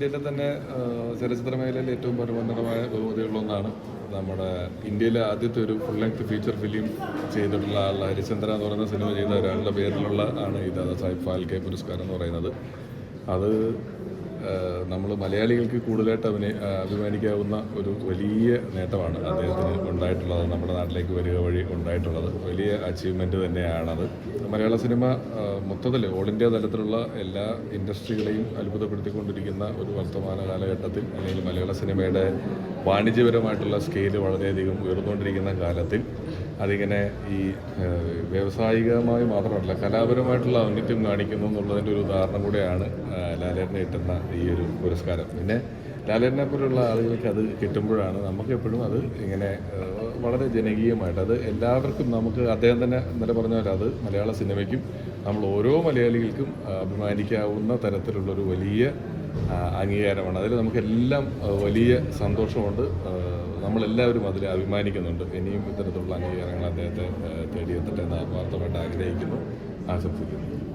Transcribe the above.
ഇന്ത്യയിലെ തന്നെ ചലച്ചിത്ര മേഖലയിൽ ഏറ്റവും പരമോന്നതമായ ബഹുമതികളിലൊന്നാണ് നമ്മുടെ ഇന്ത്യയിലെ ആദ്യത്തെ ഒരു ഫുൾ ലെങ്ത് ഫീച്ചർ ഫിലിം ചെയ്തിട്ടുള്ള ആൾ ഹരിചന്ദ്ര എന്ന് പറയുന്ന സിനിമ ചെയ്ത ഒരാളുടെ പേരിലുള്ള ആണ് ഈ ദാദാ സാഹിബ് ഫാൽക്കെ പുരസ്കാരം എന്ന് പറയുന്നത്. അത് നമ്മൾ മലയാളികൾക്ക് കൂടുതലായിട്ട് അഭിനയ അഭിമാനിക്കാവുന്ന ഒരു വലിയ നേട്ടമാണ് അദ്ദേഹത്തിന് ഉണ്ടായിട്ടുള്ളത് നമ്മുടെ നാട്ടിലേക്ക് വരിക വഴി ഉണ്ടായിട്ടുള്ളത്. വലിയ അച്ചീവ്മെന്റ് തന്നെയാണത്. മലയാള സിനിമ മൊത്തത്തിൽ ഓൾ ഇന്ത്യ തലത്തിലുള്ള എല്ലാ ഇൻഡസ്ട്രികളെയും അത്ഭുതപ്പെടുത്തിക്കൊണ്ടിരിക്കുന്ന ഒരു വർത്തമാന കാലഘട്ടത്തിൽ അല്ലെങ്കിൽ മലയാള സിനിമയുടെ വാണിജ്യപരമായിട്ടുള്ള സ്കെയിൽ വളരെയധികം ഉയർന്നുകൊണ്ടിരിക്കുന്ന കാലത്തിൽ അതിങ്ങനെ ഈ വ്യാവസായികമായി മാത്രമല്ല കലാപരമായിട്ടുള്ള ഔന്നിത്യം കാണിക്കുന്നു എന്നുള്ളതിന്റെ ഒരു ഉദാഹരണം കൂടെയാണ് ലാലേട്ടന് കിട്ടുന്ന ഈ ഒരു പുരസ്കാരം. പിന്നെ ലാലേട്ടനെ പോലുള്ള ആളുകൾക്ക് അത് കിട്ടുമ്പോഴാണ് നമുക്ക് എപ്പോഴും അത് ഇങ്ങനെ വളരെ ജനകീയമായിട്ട് അത് എല്ലാവർക്കും നമുക്ക് അദ്ദേഹം തന്നെ ഇന്നലെ പറഞ്ഞ പോലെ അത് മലയാള സിനിമയ്ക്കും നമ്മൾ ഓരോ മലയാളികൾക്കും അഭിമാനിക്കാവുന്ന തരത്തിലുള്ളൊരു വലിയ അംഗീകാരമാണ്. അതിൽ നമുക്കെല്ലാം വലിയ സന്തോഷമുണ്ട്. നമ്മളെല്ലാവരും അതിൽ അഭിമാനിക്കുന്നുണ്ട്. ഇനിയും ഇത്തരത്തിലുള്ള അംഗീകാരങ്ങൾ അദ്ദേഹത്തെ തേടിയെത്തട്ടെ എന്ന് ആത്മാർത്ഥമായിട്ട് ആഗ്രഹിക്കുന്നു. ആശംസിക്കുന്നു.